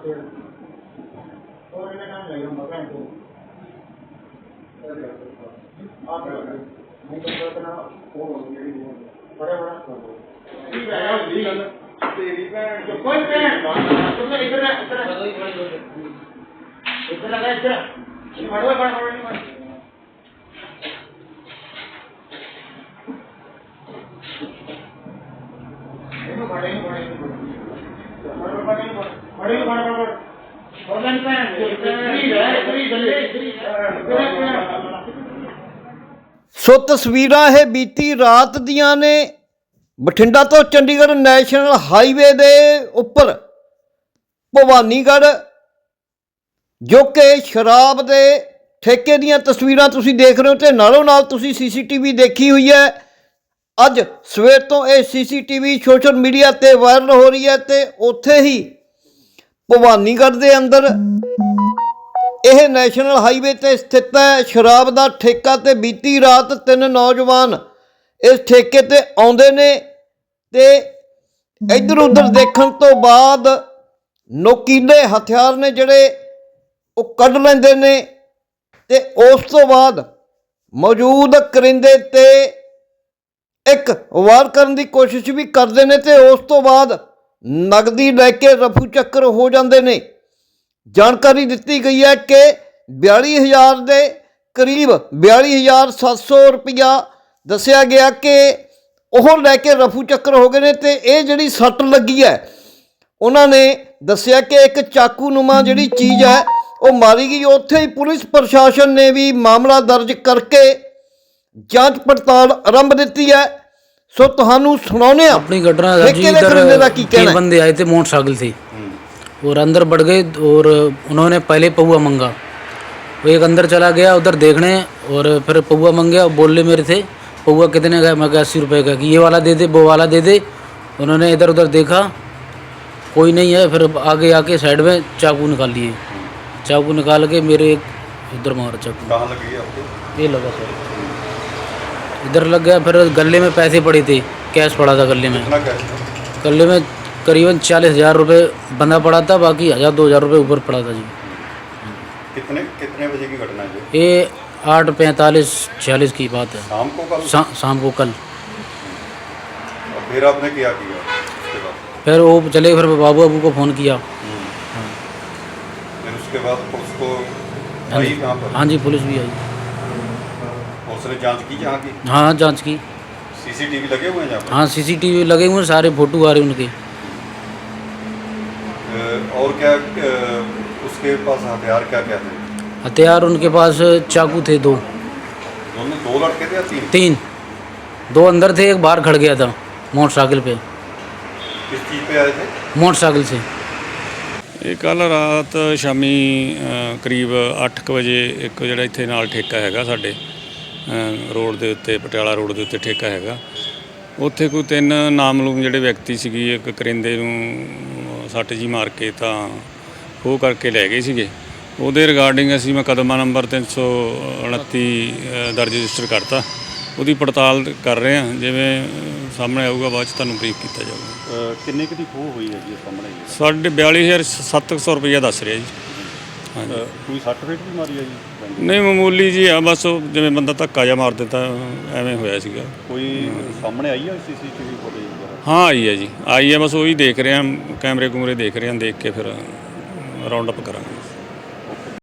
hacer todo el verano y un barranco. Ah, pero ਨਹੀਂ ਕਰਦਾ ਉਹ ਹੋ ਗਈ ਬੜਾ ਬੜਾ ਠੀਕ ਹੈ ਠੀਕ ਹੈ ਤੇਰੀ ਭੈਣ ਜੋ ਕੋਈ ਭੈਣ ਤੁਮ ਇਧਰ ਇਧਰ ਇਧਰ ਆ ਇਧਰ ਫੜੋ ਫੜ ਫੜ ਨਹੀਂ ਮਾਰ ਇਹਨੂੰ ਫੜੇ ਨੂੰ ਫੜੇ ਨੂੰ ਫੜੇ ਨੂੰ ਫੜੇ ਸੋ ਤਸਵੀਰਾਂ ਇਹ ਬੀਤੀ ਰਾਤ ਦੀਆਂ ਨੇ ਬਠਿੰਡਾ ਤੋਂ ਚੰਡੀਗੜ੍ਹ ਨੈਸ਼ਨਲ ਹਾਈਵੇ ਦੇ ਉੱਪਰ ਭਵਾਨੀਗੜ੍ਹ ਜੋ ਕਿ ਸ਼ਰਾਬ ਦੇ ਠੇਕੇ ਦੀਆਂ ਤਸਵੀਰਾਂ ਤੁਸੀਂ ਦੇਖ ਰਹੇ ਹੋ ਤੇ ਨਾਲੋਂ ਨਾਲ ਤੁਸੀਂ ਸੀਸੀਟੀਵੀ ਦੇਖੀ ਹੋਈ ਹੈ। ਅੱਜ ਸਵੇਰ ਤੋਂ ਇਹ ਸੀਸੀਟੀਵੀ ਸੋਸ਼ਲ ਮੀਡੀਆ ਤੇ ਵਾਇਰਲ ਹੋ ਰਹੀ ਹੈ ਤੇ ਉੱਥੇ ਹੀ ਭਵਾਨੀਗੜ੍ਹ ਦੇ ਅੰਦਰ। ਇਹ ਨੈਸ਼ਨਲ ਹਾਈਵੇ ਤੇ ਸਥਿਤ ਹੈ। ਸ਼ਰਾਬ ਦਾ ਠੇਕਾ ਤੇ ਬੀਤੀ ਰਾਤ ਤਿੰਨ ਨੌਜਵਾਨ ਇਸ ਠੇਕੇ ਤੇ ਆਉਂਦੇ ਨੇ ਤੇ ਇੱਧਰ ਉੱਧਰ ਦੇਖਣ ਤੋਂ ਬਾਅਦ ਨੋਕੀਲੇ ਹਥਿਆਰ ਨੇ ਜਿਹੜੇ ਉਹ ਕੱਢ ਲੈਂਦੇ ਨੇ ਤੇ ਉਸ ਤੋਂ ਬਾਅਦ ਮੌਜੂਦ ਕਰਿੰਦੇ ਤੇ ਇੱਕ ਵਾਰ ਕਰਨ ਦੀ ਕੋਸ਼ਿਸ਼ ਵੀ ਕਰਦੇ ਨੇ ਤੇ ਉਸ ਤੋਂ ਬਾਅਦ ਨਗਦੀ ਲੈ ਕੇ ਰਫੂ ਚੱਕਰ ਹੋ ਜਾਂਦੇ ਨੇ। ਜਾਣਕਾਰੀ ਦਿੱਤੀ ਗਈ ਹੈ ਕਿ 42000 ਦੇ ਕਰੀਬ 42700 ਰੁਪਇਆ ਦੱਸਿਆ ਗਿਆ ਕਿ ਉਹ ਲੈ ਕੇ ਰਫੂ ਚੱਕਰ ਹੋ ਗਏ ਨੇ ਤੇ ਇਹ ਜਿਹੜੀ ਸੱਟ ਲੱਗੀ ਹੈ, ਉਹਨਾਂ ਨੇ ਦੱਸਿਆ ਕਿ ਇੱਕ ਚਾਕੂ ਨੁਮਾ ਜਿਹੜੀ ਚੀਜ਼ ਹੈ, ਉਹ ਮਾਰੀ ਗਈ। ਉੱਥੇ ਹੀ ਪੁਲਿਸ ਪ੍ਰਸ਼ਾਸਨ ਨੇ ਵੀ ਮਾਮਲਾ ਦਰਜ ਕਰਕੇ ਜਾਂਚ ਪੜਤਾਲ ਆਰੰਭ ਦਿੱਤੀ ਹੈ। ਸੋ ਤੁਹਾਨੂੰ ਸੁਣਾਉਂਦੇ ਹਾਂ अपनी घटना था जी ठेके दे करिंदे दा इधर की तीन कहना है? बंदे आए थे मोटरसाइकिल से और अंदर बढ़ गए और उन्होंने पहले पौआ मंगा वो एक अंदर चला गया उधर देखने और फिर पौआ मंगया बोले मेरे थे पौआ कितने का मैं कहा अस्सी रुपए का कि ये वाला दे दे वो वाला दे दे उन्होंने इधर उधर देखा कोई नहीं है फिर आगे आके साइड में चाकू निकाल लिए चाकू निकाल के मेरे इधर मारा चाकू कहाँ लगी है आपको ये लगा सर इधर लग गया फिर गले में पैसे पड़े थे कैश पड़ा था गले में। गले में करीबन चालीस हज़ार रुपये बंदा पड़ा था बाकी हज़ार दो हज़ार रुपये ऊपर पड़ा था जी। कितने कितने बजे की घटना है ये आठ पैंतालीस छियालीस की बात है। शाम को कल? शा, शाम को कल। फिर आपने क्या किया फिर वो चले फिर बाबू अबू को फ़ोन किया। फिर उसके बाद पुलिस को आई यहाँ पर? हाँ जी पुलिस भी आई। पुलिस ने जांच की यहाँ की हाँ हाँ जांच की सीसीटीवी लगे हुए हैं यहाँ पर हाँ सीसीटीवी लगे हुए हैं सारे फोटो आ रहे हैं उनके अ, और क्या अ, उसके पास हथियार क्या क्या थे हथियार उनके पास चाकू थे दो दोनों दो लड़के थे या तीन तीन दो अंदर थे एक बाहर खड़ गया था मोटरसाइकिल पे किस चीज़ पे आए थे मोटरसाइकिल से ਇਹ ਕੱਲ ਰਾਤ ਸ਼ਾਮੀ ਅ, ਕਰੀਬ 8:00 ਵਜੇ ਇੱਕ ਜਿਹੜਾ ਇੱਥੇ ਨਾਲ ਠੇਕਾ ਹੈਗਾ ਸਾਡੇ ਅ, ਰੋਡ ਦੇ ਉੱਤੇ ਪਟਿਆਲਾ ਰੋਡ ਦੇ ਉੱਤੇ ਠੇਕਾ ਹੈਗਾ। ਉੱਥੇ ਕੋਈ ਤਿੰਨ ਨਾਮਲੂਮ ਜਿਹੜੇ ਵਿਅਕਤੀ ਸੀਗੀ ਇੱਕ ਕਰਿੰਦੇ ਨੂੰ ਸੱਟ ਜੀ ਮਾਰ ਕੇ ਤਾਂ ਉਹ ਕਰਕੇ ਲੈ ਗਏ ਸੀਗੇ। ਉਹਦੇ ਰਿਗਾਰਡਿੰਗ ਅਸੀਂ ਮੁਕੱਦਮਾ ਨੰਬਰ 329 ਅ, ਦਰਜ ਰਜਿਸਟਰ ਕਰਤਾ। ਉਹਦੀ ਪੜਤਾਲ ਕਰ ਰਹੇ ਹਾਂ। ਜਿਵੇਂ ਸਾਹਮਣੇ ਆਊਗਾ ਬਾਅਦ ਚ ਤੁਹਾਨੂੰ ਬਰੀਫ ਕੀਤਾ ਜਾਊਗਾ। ਕਿੰਨੇ ਕੁ ਦੀ ਖੋਹ ਹੋਈ ਹੈ ਜੀ ਸਾਹਮਣੇ? ਸਾਡੇ 42700 ਰੁਪਈਆ ਦੱਸ ਰਿਹਾ ਜੀ। ਹਾਂਜੀ। ਕੋਈ ਸੱਟ ਫੇਟ ਵੀ ਮਾਰੀ ਹੈ ਜੀ? ਨਹੀਂ ਮਾਮੂਲੀ ਜੀ ਆ ਬਸ ਉਹ ਜਿਵੇਂ ਬੰਦਾ ਧੱਕਾ ਜਾ ਮਾਰ ਦਿੰਦਾ ਐਵੇਂ ਹੋਇਆ ਸੀਗਾ। ਕੋਈ ਸਾਹਮਣੇ ਆਈ ਹੈ ਸੀਸੀਟੀਵੀ ਫੁਟੇਜ ਵਗੈਰਾ? ਹਾਂ ਆਈ ਹੈ ਜੀ। ਆਈ ਹੈ ਬਸ ਉਹੀ ਦੇਖ ਰਹੇ ਹਾਂ ਕੈਮਰੇ ਕੂਮਰੇ ਦੇਖ ਰਹੇ ਹਾਂ ਦੇਖ ਕੇ ਫਿਰ ਰਾਉਂਡ ਅਪ ਕਰਾਂਗੇ।